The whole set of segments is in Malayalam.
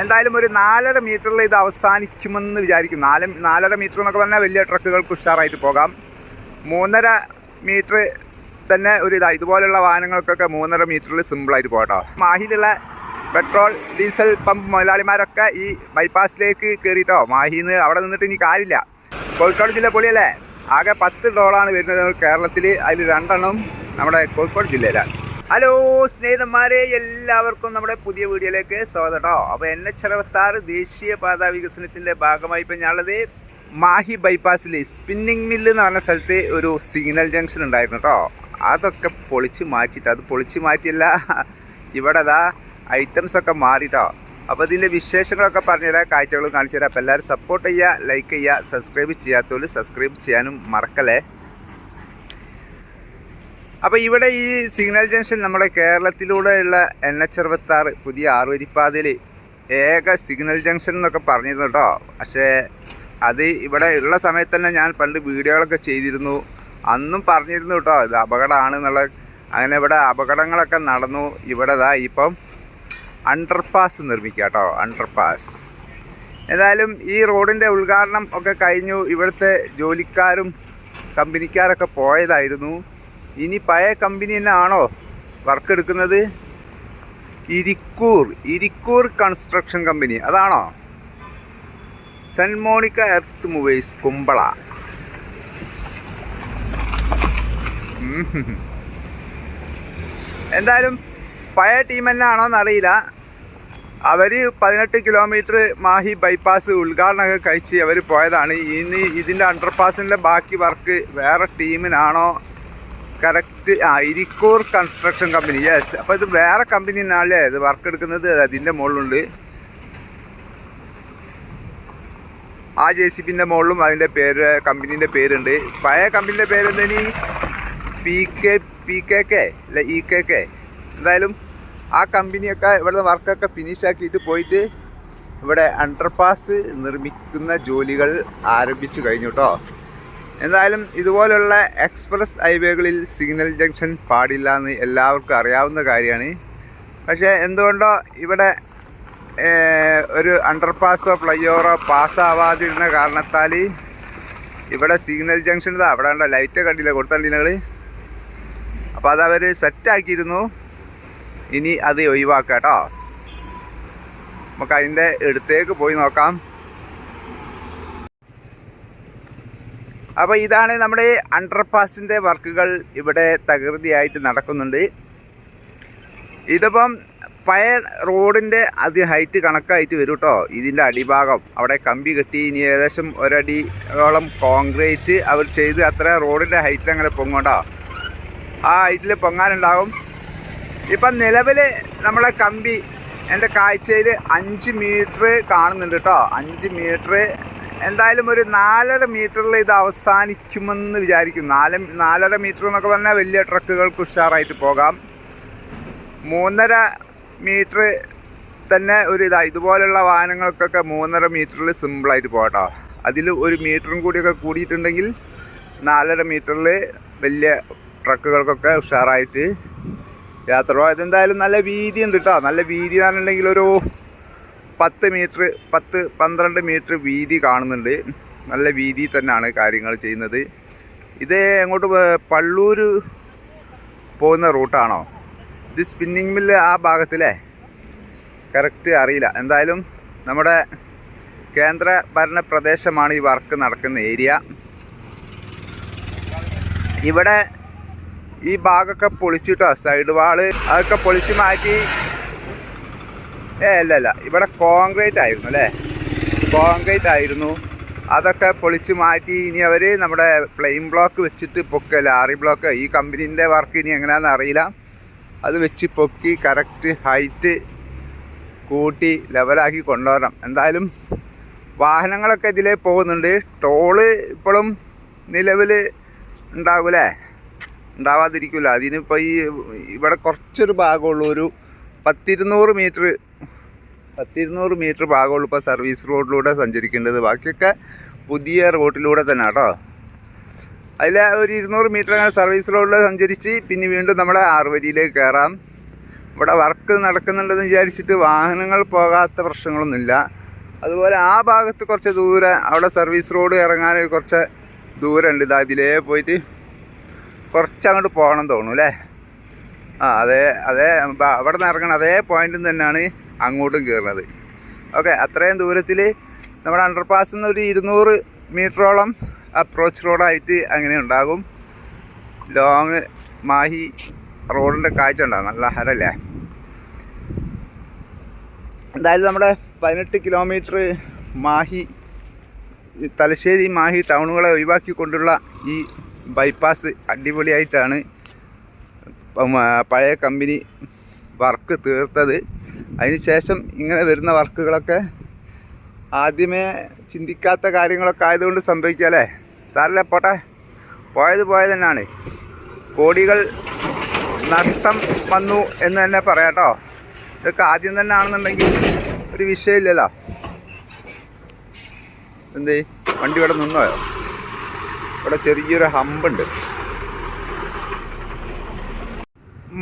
എന്തായാലും ഒരു നാലര മീറ്ററിൽ ഇത് അവസാനിക്കുമെന്ന് വിചാരിക്കും. നാല് നാലര മീറ്റർ എന്നൊക്കെ പറഞ്ഞാൽ വലിയ ട്രക്കുകൾക്ക് ഉഷാറായിട്ട് പോകാം. മൂന്നര മീറ്റർ തന്നെ ഒരു ഇതാണ് ഇതുപോലുള്ള വാഹനങ്ങൾക്കൊക്കെ മൂന്നര മീറ്ററിൽ സിമ്പിളായിട്ട് പോകട്ടോ മാഹിയിലുള്ള പെട്രോൾ ഡീസൽ പമ്പ് മുതലാളിമാരൊക്കെ ഈ ബൈപ്പാസിലേക്ക് കയറിയിട്ടോ മാഹിന്ന് അവിടെ നിന്നിട്ട് ഇനി കാര്യമില്ല. കോഴിക്കോട് ജില്ല പൊളിയല്ലേ? ആകെ പത്ത് ഡോളാണ് വരുന്നത് കേരളത്തിൽ അതിൽ രണ്ടെണ്ണം നമ്മുടെ കോഴിക്കോട് ജില്ലയിലാണ്. ഹലോ സ്നേഹിതന്മാരെ എല്ലാവർക്കും നമ്മുടെ പുതിയ വീഡിയോയിലേക്ക് സ്വാഗതം കേട്ടോ അപ്പോൾ എൻ എച്ച് അറുപത്താറ് ദേശീയപാത വികസനത്തിന്റെ ഭാഗമായി ഇപ്പം ഞാനുള്ളത് മാഹി ബൈപ്പാസിൽ സ്പിന്നിങ് മില്ല് എന്ന് പറഞ്ഞ സ്ഥലത്ത് ഒരു സിഗ്നൽ ജംഗ്ഷൻ ഉണ്ടായിരുന്നു കേട്ടോ അതൊക്കെ പൊളിച്ച് മാറ്റിയിട്ട് അത് പൊളിച്ച് മാറ്റിയല്ല ഇവിടെ അതാ ഐറ്റംസ് ഒക്കെ മാറിട്ടോ അപ്പോൾ ഇതിന്റെ വിശേഷങ്ങളൊക്കെ പറഞ്ഞുതരാം കാഴ്ചകൾ കാണിച്ചു തരാം. അപ്പോൾ എല്ലാവരും സപ്പോർട്ട് ചെയ്യുക ലൈക്ക് ചെയ്യുക സബ്സ്ക്രൈബ് ചെയ്യാത്തവർ സബ്സ്ക്രൈബ് ചെയ്യാനും മറക്കല്ലേ. അപ്പോൾ ഇവിടെ ഈ സിഗ്നൽ ജംഗ്ഷൻ നമ്മുടെ കേരളത്തിലൂടെയുള്ള എൻ എച്ച് അറുപത്താറ് പുതിയ ആറുവരിപ്പാതയിൽ ഏക സിഗ്നൽ ജംഗ്ഷൻ എന്നൊക്കെ പറഞ്ഞിരുന്നു കേട്ടോ. പക്ഷേ അത് ഇവിടെ ഉള്ള സമയത്ത് തന്നെ ഞാൻ പണ്ട് വീഡിയോകളൊക്കെ ചെയ്തിരുന്നു. അന്നും പറഞ്ഞിരുന്നു കേട്ടോ ഇത് അപകടമാണ് എന്നുള്ള അങ്ങനെ ഇവിടെ അപകടങ്ങളൊക്കെ നടന്നു. ഇവിടെ ദാ ഇപ്പം അണ്ടർപാസ് നിർമ്മിക്കുക കേട്ടോ അണ്ടർപാസ് ഏതായാലും ഈ റോഡിന്റെ ഉദ്ഘാടനം ഒക്കെ കഴിഞ്ഞു. ഇവിടുത്തെ ജോലിക്കാരും കമ്പനിക്കാരൊക്കെ പോയതായിരുന്നു. ഇനി പഴയ കമ്പനി തന്നെ ആണോ വർക്ക് എടുക്കുന്നത്? ഇരിക്കൂർ ഇരിക്കൂർ കൺസ്ട്രക്ഷൻ കമ്പനി അതാണോ? Saint Monica earth movers Kumbla. എന്തായാലും പഴയ ടീം തന്നെ ആണോന്ന് അറിയില്ല. അവർ പതിനെട്ട് കിലോമീറ്റർ മാഹി ബൈപ്പാസ് ഉദ്ഘാടനമൊക്കെ കഴിച്ച് അവർ പോയതാണ്. ഇനി ഇതിന്റെ അണ്ടർപാസിന്റെ ബാക്കി വർക്ക് വേറെ ടീമിനാണോ കറക്റ്റ് ആ ഇരിക്കൂർ കൺസ്ട്രക്ഷൻ കമ്പനി യെസ് അപ്പോൾ ഇത് വേറെ കമ്പനി തന്നെയാണല്ലേ? ഇത് വർക്ക് എടുക്കുന്നത് അതിന്റെ മുകളിലുണ്ട് ആ ജെ സി പിന്റെ മുകളിലും അതിന്റെ പേര് കമ്പനീന്റെ പേരുണ്ട്. പഴയ കമ്പനീന്റെ പേര് എന്തേനി P K P K K അല്ല? ഇ കെ കെ എന്തായാലും ആ കമ്പനിയൊക്കെ ഇവിടുത്തെ വർക്കൊക്കെ ഫിനിഷ് ആക്കിയിട്ട് പോയിട്ട് ഇവിടെ അണ്ടർപാസ് നിർമ്മിക്കുന്ന ജോലികൾ ആരംഭിച്ചു കഴിഞ്ഞു കേട്ടോ എന്തായാലും ഇതുപോലുള്ള എക്സ്പ്രസ് ഹൈവേകളിൽ സിഗ്നൽ ജംഗ്ഷൻ പാടില്ല എന്ന് എല്ലാവർക്കും അറിയാവുന്ന കാര്യമാണ്. പക്ഷേ എന്തുകൊണ്ടോ ഇവിടെ ഒരു അണ്ടർപാസോ ഫ്ലൈ ഓവറോ പാസ്സാവാതിരുന്ന കാരണത്താൽ ഇവിടെ സിഗ്നൽ ജംഗ്ഷൻ ഇതാ അവിടെ ഉണ്ടോ ലൈറ്റ് കണ്ടില്ല കൊടുത്തണ്ടിനകൾ അപ്പോൾ അതവർ സെറ്റാക്കിയിരുന്നു ഇനി അത് ഒഴിവാക്കാം കേട്ടോ നമുക്ക് അതിന്റെ അടുത്തേക്ക് പോയി നോക്കാം. അപ്പോൾ ഇതാണ് നമ്മുടെ അണ്ടർപാസിന്റെ വർക്കുകൾ ഇവിടെ തകൃതിയായിട്ട് നടക്കുന്നുണ്ട്. ഇതിപ്പം പഴയ റോഡിന്റെ അത് ഹൈറ്റ് കണക്കായിട്ട് വരും കേട്ടോ ഇതിന്റെ അടിഭാഗം. അവിടെ കമ്പി കെട്ടി ഇനി ഏകദേശം ഒരടിയോളം കോൺക്രീറ്റ് അവർ ചെയ്ത് അത്ര റോഡിന്റെ ഹൈറ്റിൽ അങ്ങനെ പൊങ്ങോട്ടോ. ആ ഹൈറ്റിൽ പൊങ്ങാനുണ്ടാകും ഇപ്പം നിലവിൽ നമ്മളെ കമ്പി എന്റെ കാഴ്ചയിൽ അഞ്ച് മീറ്റർ കാണുന്നുണ്ട് കേട്ടോ അഞ്ച് മീറ്റർ എന്തായാലും ഒരു നാലര മീറ്ററിൽ ഇത് അവസാനിക്കുമെന്ന് വിചാരിക്കും നാല് നാലര മീറ്റർ എന്നൊക്കെ പറഞ്ഞാൽ വലിയ ട്രക്കുകൾക്ക് ഉഷാറായിട്ട് പോകാം. മൂന്നര മീറ്റർ തന്നെ ഒരു ഇതാ ഇതുപോലുള്ള വാഹനങ്ങൾക്കൊക്കെ മൂന്നര മീറ്ററിൽ സിമ്പിളായിട്ട് പോകട്ടോ. അതിൽ ഒരു മീറ്ററും കൂടിയൊക്കെ കൂടിയിട്ടുണ്ടെങ്കിൽ നാലര മീറ്ററിൽ വലിയ ട്രക്കുകൾക്കൊക്കെ ഉഷാറായിട്ട് യാത്ര പോകാം. ഇതെന്തായാലും നല്ല വീതി ഉണ്ട് കേട്ടോ നല്ല വീതി എന്നുണ്ടെങ്കിൽ ഒരു പത്ത് മീറ്റർ പത്ത് പന്ത്രണ്ട് മീറ്റർ വീതി കാണുന്നുണ്ട്. നല്ല വീതി തന്നെയാണ് കാര്യങ്ങൾ ചെയ്യുന്നത്. ഇത് എങ്ങോട്ട് പള്ളൂർ പോകുന്ന റൂട്ടാണോ ഇത് സ്പിന്നിങ് മില്ല് ആ ഭാഗത്തിലെ? കറക്റ്റ് അറിയില്ല. എന്തായാലും നമ്മുടെ കേന്ദ്ര ഭരണ പ്രദേശമാണ് ഈ വർക്ക് നടക്കുന്ന ഏരിയ ഇവിടെ ഈ ഭാഗമൊക്കെ പൊളിച്ചിട്ടോ സൈഡ് വാൾ അതൊക്കെ പൊളിച്ചു മാറ്റി ഏ അല്ല അല്ല. ഇവിടെ കോൺക്രീറ്റ് ആയിരുന്നു അല്ലേ? കോൺക്രീറ്റ് ആയിരുന്നു. അതൊക്കെ പൊളിച്ച് മാറ്റി ഇനി അവർ നമ്മുടെ പ്ലെയിൻ ബ്ലോക്ക് വെച്ചിട്ട് പൊക്ക ലാറി ബ്ലോക്ക് ഈ കമ്പനീന്റെ വർക്ക് ഇനി എങ്ങനെയാണെന്ന് അറിയില്ല. അത് വെച്ച് പൊക്കി കറക്റ്റ് ഹൈറ്റ് കൂട്ടി ലെവലാക്കി കൊണ്ടുവരണം. എന്തായാലും വാഹനങ്ങളൊക്കെ ഇതിലേ പോകുന്നുണ്ട്. ടോൾ ഇപ്പോഴും നിലവിൽ ഉണ്ടാകൂലേ ഉണ്ടാവാതിരിക്കില്ല അതിനിപ്പോൾ ഈ ഇവിടെ കുറച്ചൊരു ഭാഗമുള്ളൂ ഒരു പത്തിരുന്നൂറ് മീറ്റർ പത്തിരുന്നൂറ് മീറ്റർ ഭാഗമുള്ളൂ ഇപ്പോൾ സർവീസ് റോഡിലൂടെ സഞ്ചരിക്കേണ്ടത്. ബാക്കിയൊക്കെ പുതിയ റോട്ടിലൂടെ തന്നെ കേട്ടോ. അതിൽ ഒരു ഇരുന്നൂറ് മീറ്റർ അങ്ങനെ സർവീസ് റോഡിൽ സഞ്ചരിച്ച് പിന്നെ വീണ്ടും നമ്മളെ ആറുവരിയിലേക്ക് കയറാം. ഇവിടെ വർക്ക് നടക്കുന്നുണ്ടെന്ന് വിചാരിച്ചിട്ട് വാഹനങ്ങൾ പോകാത്ത പ്രശ്നങ്ങളൊന്നുമില്ല. അതുപോലെ ആ ഭാഗത്ത് കുറച്ച് ദൂരെ അവിടെ സർവീസ് റോഡ് ഇറങ്ങാൻ കുറച്ച് ദൂരമുണ്ട്. ഇതാ ഇതിലേ പോയിട്ട് കുറച്ച് അങ്ങോട്ട് പോകണം തോന്നുന്നു അല്ലേ? ആ അതെ അതേ അവിടെ നിന്ന് ഇറങ്ങണം അതേ പോയിന്റിൽ നിന്ന് തന്നെയാണ് അങ്ങോട്ടും കയറുന്നത് ഓക്കെ അത്രയും ദൂരത്തിൽ നമ്മുടെ അണ്ടർപാസ് നിന്ന് ഒരു ഇരുന്നൂറ് മീറ്ററോളം അപ്രോച്ച് റോഡായിട്ട് അങ്ങനെ ഉണ്ടാകും. ലോങ് മാഹി റോഡിന്റെ കാഴ്ച ഉണ്ടാകും നല്ല ഹരല്ലേ എന്തായാലും നമ്മുടെ പതിനെട്ട് കിലോമീറ്റർ മാഹി തലശ്ശേരി മാഹി ടൗണുകളെ ഒഴിവാക്കിക്കൊണ്ടുള്ള ഈ ബൈപ്പാസ് അടിപൊളിയായിട്ടാണ് പഴയ കമ്പനി വർക്ക് തീർത്തത്. അതിനുശേഷം ഇങ്ങനെ വരുന്ന വർക്കുകളൊക്കെ ആദ്യമേ ചിന്തിക്കാത്ത കാര്യങ്ങളൊക്കെ ആയതുകൊണ്ട് സംഭവിക്കുക അല്ലേ? സാറല്ലേ പോട്ടെ. പോയത് പോയത് തന്നെയാണ്. കോടികൾ നഷ്ടം വന്നു എന്ന് തന്നെ പറയാട്ടോ ഇതൊക്കെ ആദ്യം തന്നെ ആണെന്നുണ്ടെങ്കിൽ ഒരു വിഷയമില്ലല്ലോ. എന്തേ? വണ്ടി ഇവിടെ നിന്നോയോ? ഇവിടെ ചെറിയൊരു ഹമ്പുണ്ട്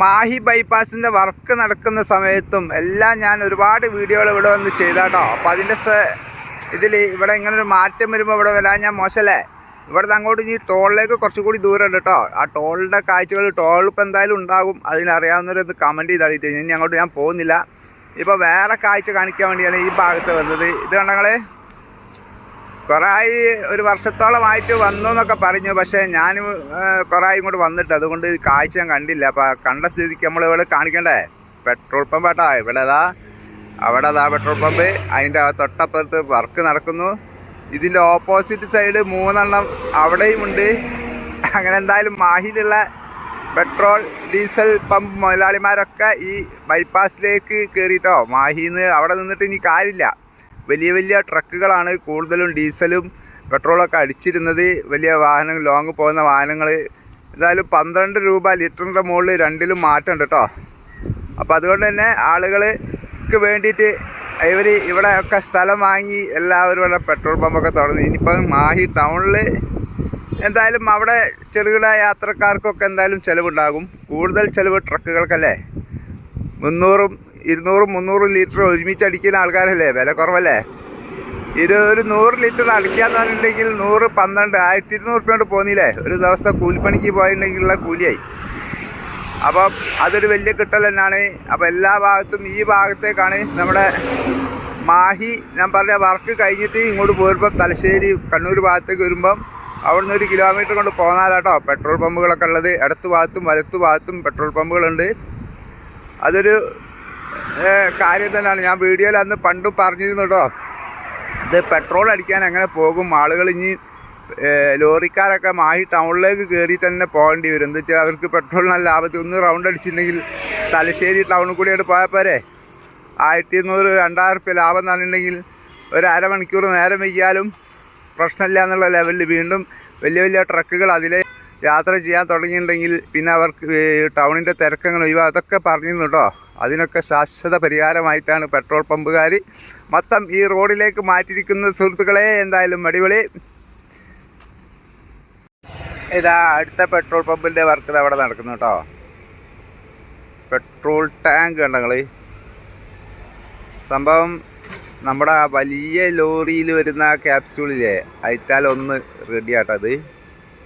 മാഹി ബൈപ്പാസിന്റെ വർക്ക് നടക്കുന്ന സമയത്തും എല്ലാം ഞാൻ ഒരുപാട് വീഡിയോകൾ ഇവിടെ വന്ന് ചെയ്താട്ടോ. അപ്പോൾ അതിന്റെ ഇതിൽ ഇവിടെ ഇങ്ങനെ ഒരു മാറ്റം വരുമ്പോൾ ഇവിടെ വരാൻ ഞാൻ മോശമല്ലേ ഇവിടെ നിന്ന് അങ്ങോട്ട് ഇനി ടോളിലേക്ക് കുറച്ചുകൂടി ദൂരം ഉണ്ട് കേട്ടോ ആ ടോളിന്റെ കാഴ്ചകൾ ടോൾ ഇപ്പം എന്തായാലും ഉണ്ടാകും. അതിനറിയാവുന്നവരത് കമന്റ് ചെയ്താളിട്ട്. ഇനി അങ്ങോട്ട് ഞാൻ പോകുന്നില്ല. ഇപ്പോൾ വേറെ കാഴ്ച കാണിക്കാൻ വേണ്ടിയാണ് ഈ ഭാഗത്ത് വന്നത്. ഇത് കണ്ടങ്ങളെ കുറേ ആയി ഒരു വർഷത്തോളമായിട്ട് വന്നു എന്നൊക്കെ പറഞ്ഞു. പക്ഷേ ഞാൻ കുറായി ഇങ്ങോട്ട് വന്നിട്ട് അതുകൊണ്ട് കാഴ്ച ഞാൻ കണ്ടില്ല. അപ്പം കണ്ട സ്ഥിതിക്ക് നമ്മൾ ഇവിടെ കാണിക്കണ്ടേ? പെട്രോൾ പമ്പ് കേട്ടോ ഇവിടെ അതാ അവിടെ അതാ പെട്രോൾ പമ്പ്. അതിന്റെ തൊട്ടപ്പുറത്ത് വർക്ക് നടക്കുന്നു. ഇതിന്റെ ഓപ്പോസിറ്റ് സൈഡ് മൂന്നെണ്ണം അവിടെയും ഉണ്ട്. അങ്ങനെ എന്തായാലും മാഹിയിലുള്ള പെട്രോൾ ഡീസൽ പമ്പ് മുതലാളിമാരൊക്കെ ഈ ബൈപ്പാസിലേക്ക് കയറിയിട്ടോ മാഹിന്ന് അവിടെ നിന്നിട്ട് ഇനി കാര്യമില്ല. വലിയ വലിയ ട്രക്കുകളാണ് കൂടുതലും ഡീസലും പെട്രോളൊക്കെ അടിച്ചിരുന്നത്. വലിയ വാഹനങ്ങൾ ലോങ് പോകുന്ന വാഹനങ്ങൾ. എന്തായാലും പന്ത്രണ്ട് രൂപ ലിറ്ററിന്റെ മുകളിൽ രണ്ടിലും മാറ്റമുണ്ട് കേട്ടോ അപ്പോൾ അതുകൊണ്ട് തന്നെ ആളുകൾക്ക് വേണ്ടിയിട്ട് ഇവർ ഇവിടെ ഒക്കെ സ്ഥലം വാങ്ങി എല്ലാവരും ഇവിടെ പെട്രോൾ പമ്പൊക്കെ തുടങ്ങി. ഇനിയിപ്പം മാഹി ടൗണിൽ എന്തായാലും അവിടെ ചെറുകിട യാത്രക്കാർക്കൊക്കെ എന്തായാലും ചിലവുണ്ടാകും. കൂടുതൽ ചിലവ് ട്രക്കുകൾക്കല്ലേ? മുന്നൂറും ഇരുന്നൂറും മുന്നൂറും ലിറ്റർ ഒരുമിച്ച് അടിക്കുന്ന ആൾക്കാരല്ലേ? വില കുറവല്ലേ? ഇത് ഒരു നൂറ് ലിറ്റർ അടിക്കാന്ന് പറഞ്ഞിട്ടുണ്ടെങ്കിൽ നൂറ് പന്ത്രണ്ട് ആയിരത്തി ഇരുന്നൂറ് റുപ്യ കൊണ്ട് പോന്നില്ലേ? ഒരു ദിവസത്തെ കൂലിപ്പണിക്ക് പോയിട്ടുണ്ടെങ്കിലുള്ള കൂലിയായി. അപ്പം അതൊരു വലിയ കിട്ടൽ തന്നെയാണ്. അപ്പോൾ എല്ലാ ഭാഗത്തും ഈ ഭാഗത്തേക്കാണ് നമ്മുടെ മാഹി ഞാൻ പറഞ്ഞ വർക്ക് കഴിഞ്ഞിട്ട് ഇങ്ങോട്ട് പോരുമ്പം തലശ്ശേരി കണ്ണൂർ ഭാഗത്തേക്ക് വരുമ്പം അവിടുന്ന് ഒരു കിലോമീറ്റർ കൊണ്ട് പോന്നാലാട്ടോ പെട്രോൾ പമ്പുകളൊക്കെ ഉള്ളത്. ഇടത്ത് ഭാഗത്തും വലത്ത് ഭാഗത്തും പെട്രോൾ പമ്പുകളുണ്ട് അതൊരു കാര്യം തന്നെയാണ് ഞാൻ വീഡിയോയിൽ അന്ന് പണ്ട് പറഞ്ഞിരുന്നു കേട്ടോ ഇത് പെട്രോൾ അടിക്കാൻ അങ്ങനെ പോകും? ആളുകൾ ഇനി ലോറിക്കാരൊക്കെ മാഹി ടൗണിലേക്ക് കയറി തന്നെ പോകേണ്ടി വരും. എന്താ വെച്ചാൽ അവർക്ക് പെട്രോളിന് നല്ല ലാഭത്തിൽ ഒന്ന് റൗണ്ട് അടിച്ചിട്ടുണ്ടെങ്കിൽ തലശ്ശേരി ടൗണിൽ കൂടിയായിട്ട് പോയാൽ പോരെ? ആയിരത്തി ഇരുന്നൂറ് രണ്ടായിരം റുപ്യ ലാഭം എന്ന് പറഞ്ഞിട്ടുണ്ടെങ്കിൽ ഒരു അരമണിക്കൂർ നേരം വയ്യാലും പ്രശ്നമില്ല എന്നുള്ള ലെവലിൽ വീണ്ടും വലിയ വലിയ ട്രക്കുകൾ അതിലെ യാത്ര ചെയ്യാൻ തുടങ്ങിയിട്ടുണ്ടെങ്കിൽ പിന്നെ അവർക്ക് ടൗണിന്റെ തിരക്കങ്ങൾ ഒഴിവാ അതൊക്കെ പറഞ്ഞിരുന്നു കേട്ടോ. അതിനൊക്കെ ശാശ്വത പരിഹാരമായിട്ടാണ് പെട്രോൾ പമ്പുകാർ മൊത്തം ഈ റോഡിലേക്ക് മാറ്റിയിരിക്കുന്ന സുഹൃത്തുക്കളെ എന്തായാലും അടിപൊളി. ഇതാ അടുത്ത പെട്രോൾ പമ്പിന്റെ വർക്ക് അവിടെ നടക്കുന്നു കേട്ടോ. പെട്രോൾ ടാങ്ക് കണ്ടങ്ങൾ സംഭവം നമ്മുടെ വലിയ ലോറിയിൽ വരുന്ന ആ ക്യാപ്സ്യൂളില്ലേ അയറ്റാൽ ഒന്ന് റെഡി ആട്ടത്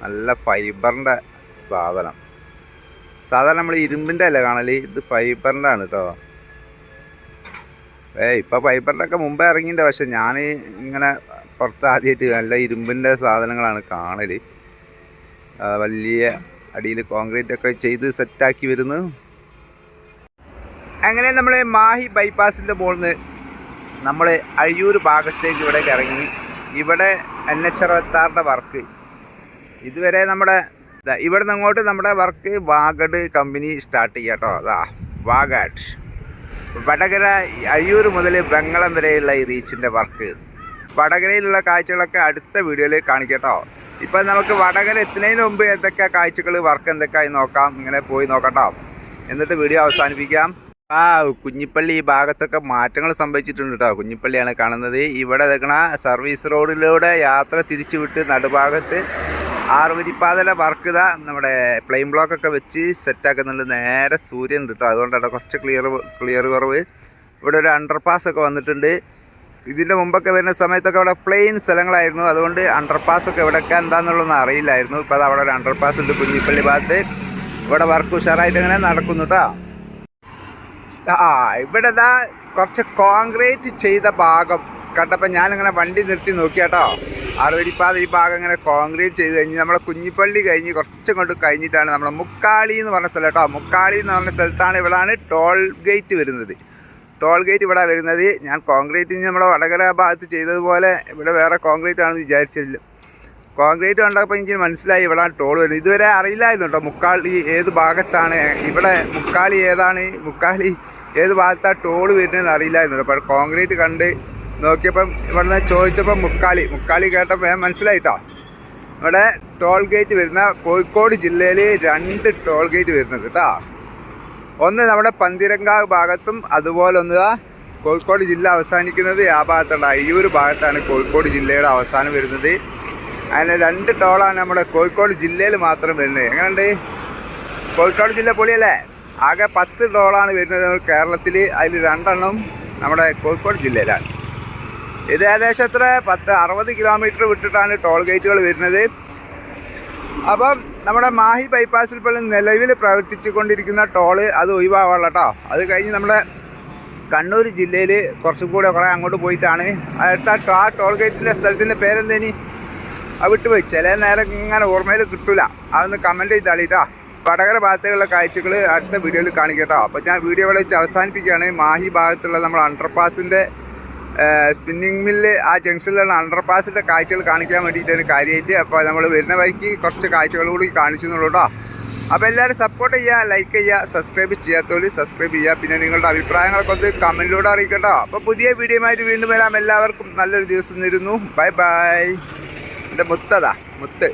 നല്ല ഫൈബറിന്റെ സാധനം. സാധാരണ നമ്മൾ ഇരുമ്പിന്റെ അല്ല കാണൽ? ഇത് ഫൈബറിന്റെ ആണ് കേട്ടോ ഏ ഇപ്പം ഫൈബറിന്റെ ഒക്കെ മുമ്പേ ഇറങ്ങിയിട്ടുണ്ട് പക്ഷെ ഞാൻ ഇങ്ങനെ പുറത്ത് ആദ്യമായിട്ട് നല്ല ഇരുമ്പിന്റെ സാധനങ്ങളാണ് കാണൽ വലിയ അടിയിൽ കോൺക്രീറ്റ് ഒക്കെ ചെയ്ത് സെറ്റാക്കി വരുന്നു. അങ്ങനെ നമ്മൾ മാഹി ബൈപ്പാസിന്റെ മുകളിൽ നിന്ന് നമ്മൾ അഴിയൂർ ഭാഗത്തേക്ക് ഇവിടേക്ക് ഇറങ്ങി. ഇവിടെ എൻ എച്ച് അറുപത്താറിന്റെ വർക്ക് ഇതുവരെ നമ്മുടെ ഇവിടുന്ന് അങ്ങോട്ട് നമ്മുടെ വർക്ക് വാഗഡ് കമ്പനി സ്റ്റാർട്ട് ചെയ്യാം കേട്ടോ. അതാ വാഗാഡ് വടകര അയ്യൂർ മുതൽ ബംഗളം വരെയുള്ള ഈ റീച്ചിന്റെ വർക്ക്. വടകരയിലുള്ള കാഴ്ചകളൊക്കെ അടുത്ത വീഡിയോയിൽ കാണിക്കട്ടോ ഇപ്പം നമുക്ക് വടകര എത്തുന്നതിന് മുമ്പ് എന്തൊക്കെ കാഴ്ചകൾ വർക്ക് എന്തൊക്കെയായി നോക്കാം ഇങ്ങനെ പോയി നോക്കട്ടോ എന്നിട്ട് വീഡിയോ അവസാനിപ്പിക്കാം. ആ കുഞ്ഞിപ്പള്ളി ഈ ഭാഗത്തൊക്കെ മാറ്റങ്ങൾ സംഭവിച്ചിട്ടുണ്ട് കേട്ടോ. കുഞ്ഞിപ്പള്ളിയാണ് കാണുന്നത്. ഇവിടെ നിൽക്കണ സർവീസ് റോഡിലൂടെ യാത്ര തിരിച്ചുവിട്ട് നടുഭാഗത്ത് ആറുവരിപ്പാതയുടെ വർക്ക് ഇതാ നമ്മുടെ പ്ലെയിൻ ബ്ലോക്ക് ഒക്കെ വെച്ച് സെറ്റാക്കുന്നുണ്ട് നേരെ സൂര്യൻ കിട്ടും അതുകൊണ്ടാണ് കുറച്ച് ക്ലിയർ ക്ലിയർ കുറവ്. ഇവിടെ ഒരു അണ്ടർപാസ് ഒക്കെ വന്നിട്ടുണ്ട്. ഇതിന്റെ മുമ്പൊക്കെ വരുന്ന സമയത്തൊക്കെ അവിടെ പ്ലെയിൻ സ്ഥലങ്ങളായിരുന്നു. അതുകൊണ്ട് അണ്ടർപാസ് ഒക്കെ ഇവിടെയൊക്കെ എന്താണെന്നുള്ളതൊന്നും അറിയില്ലായിരുന്നു. ഇപ്പോൾ അത് അവിടെ ഒരു അണ്ടർപാസ് ഉണ്ട് കുഞ്ഞിപ്പള്ളി ഭാഗത്ത്. ഇവിടെ വർക്ക് ഉഷാറായിട്ട് ഇങ്ങനെ നടക്കുന്നു കേട്ടോ ആ ഇവിടെ ഇതാ കുറച്ച് കോൺക്രീറ്റ് ചെയ്ത ഭാഗം. കണ്ടപ്പോൾ ഞാനിങ്ങനെ വണ്ടി നിർത്തി നോക്കിയാട്ടോ അറുപടിപ്പാത ഈ ഭാഗം ഇങ്ങനെ കോൺക്രീറ്റ് ചെയ്ത് കഴിഞ്ഞ് നമ്മളെ കുഞ്ഞിപ്പള്ളി കഴിഞ്ഞ് കുറച്ചും കൊണ്ട് കഴിഞ്ഞിട്ടാണ് നമ്മളെ മുക്കാളി എന്ന് പറഞ്ഞ സ്ഥലം കേട്ടോ. മുക്കാളി എന്ന് പറഞ്ഞ സ്ഥലത്താണ് ഇവിടാണ് ടോൾ ഗേറ്റ് വരുന്നത്. ടോൾ ഗേറ്റ് ഇവിടെ വരുന്നത് ഞാൻ കോൺക്രീറ്റ് നമ്മുടെ വടകര ഭാഗത്ത് ചെയ്തതുപോലെ ഇവിടെ വേറെ കോൺക്രീറ്റ് ആണെന്ന് വിചാരിച്ചില്ല. കോൺക്രീറ്റ് കണ്ടപ്പോൾ എനിക്ക് മനസ്സിലായി ഇവിടെ ടോൾ വരുന്നത്. ഇതുവരെ അറിയില്ലായിരുന്നു കേട്ടോ മുക്കാളി ഏത് ഭാഗത്താണ് ഇവിടെ മുക്കാളി ഏതാണ് മുക്കാളി ഏത് ഭാഗത്താണ് ടോൾ വരുന്നതെന്ന് അറിയില്ലായിരുന്നു അപ്പോൾ കോൺക്രീറ്റ് കണ്ട് നോക്കിയപ്പം ഇവിടുന്ന് ചോദിച്ചപ്പം മുക്കാളി മുക്കാളി കേട്ടപ്പോൾ ഞാൻ മനസ്സിലായിട്ടോ. ഇവിടെ ടോൾ ഗേറ്റ് വരുന്ന കോഴിക്കോട് ജില്ലയിൽ രണ്ട് ടോൾ ഗേറ്റ് വരുന്നുണ്ട് കേട്ടോ. ഒന്ന് നമ്മുടെ പന്തിരങ്കാവ് ഭാഗത്തും അതുപോലെ ഒന്ന് കോഴിക്കോട് ജില്ല അവസാനിക്കുന്നത് ആ ഭാഗത്തുള്ള അയ്യൂർ ഭാഗത്താണ് കോഴിക്കോട് ജില്ലയുടെ അവസാനം വരുന്നത്. അങ്ങനെ രണ്ട് ടോളാണ് നമ്മുടെ കോഴിക്കോട് ജില്ലയിൽ മാത്രം വരുന്നത്. എങ്ങനെയുണ്ട്? കോഴിക്കോട് ജില്ല പൊളിയല്ലേ? ആകെ പത്ത് ടോളാണ് വരുന്നത് കേരളത്തിൽ അതിൽ രണ്ടെണ്ണം നമ്മുടെ കോഴിക്കോട് ജില്ലയിലാണ്. ഇത് ഏകദേശം എത്ര? പത്ത് അറുപത് കിലോമീറ്റർ വിട്ടിട്ടാണ് ടോൾ ഗേറ്റുകൾ വരുന്നത്. അപ്പം നമ്മുടെ മാഹി ബൈപ്പാസിൽ പോലും നിലവിൽ പ്രവർത്തിച്ചു കൊണ്ടിരിക്കുന്ന ടോൾ അത് ഒഴിവാകാനുള്ള കേട്ടോ അത് കഴിഞ്ഞ് നമ്മുടെ കണ്ണൂർ ജില്ലയിൽ കുറച്ചും കൂടെ കുറേ അങ്ങോട്ട് പോയിട്ടാണ്. അടുത്ത ആ ടോൾ ഗേറ്റിന്റെ സ്ഥലത്തിന്റെ പേരെന്തേനി? ആ വിട്ടുപോയി. ചില നേരം ഇങ്ങനെ ഓർമ്മയിൽ കിട്ടില്ല അതൊന്ന് കമന്റ് ചെയ്ത് തള്ളിട്ടോ വടകര ഭാഗത്തുള്ള കാഴ്ചകൾ അടുത്ത വീഡിയോയിൽ കാണിക്കട്ടോ അപ്പോൾ ഞാൻ വീഡിയോ ഇവിടെ വെച്ച് അവസാനിപ്പിക്കുകയാണ്. മാഹി ഭാഗത്തുള്ള നമ്മുടെ അണ്ടർപാസിന്റെ സ്പിന്നിങ് മില്ല് ആ ജംഗ്ഷനിലുള്ള അണ്ടർപാസിന്റെ കാഴ്ചകൾ കാണിക്കാൻ വേണ്ടിയിട്ടാണ് കാര്യമായിട്ട് അപ്പോൾ നമ്മൾ വരുന്ന വഴിക്ക് കുറച്ച് കാഴ്ചകൾ കൂടി കാണിച്ചു എന്നുള്ളൂ അപ്പോൾ എല്ലാവരും സപ്പോർട്ട് ചെയ്യുക ലൈക്ക് ചെയ്യുക സബ്സ്ക്രൈബ് ചെയ്യാത്തവർ സബ്സ്ക്രൈബ് ചെയ്യുക. പിന്നെ നിങ്ങളുടെ അഭിപ്രായങ്ങളൊക്കെ ഒന്ന് കമന്റിലൂടെ അറിയിക്കട്ടോ അപ്പോൾ പുതിയ വീഡിയോയുമായിട്ട് വീണ്ടും വരാം. എല്ലാവർക്കും നല്ലൊരു ദിവസം നേരുന്നു ബൈ ബൈ എന്റെ മുത്തതാ മുത്ത്.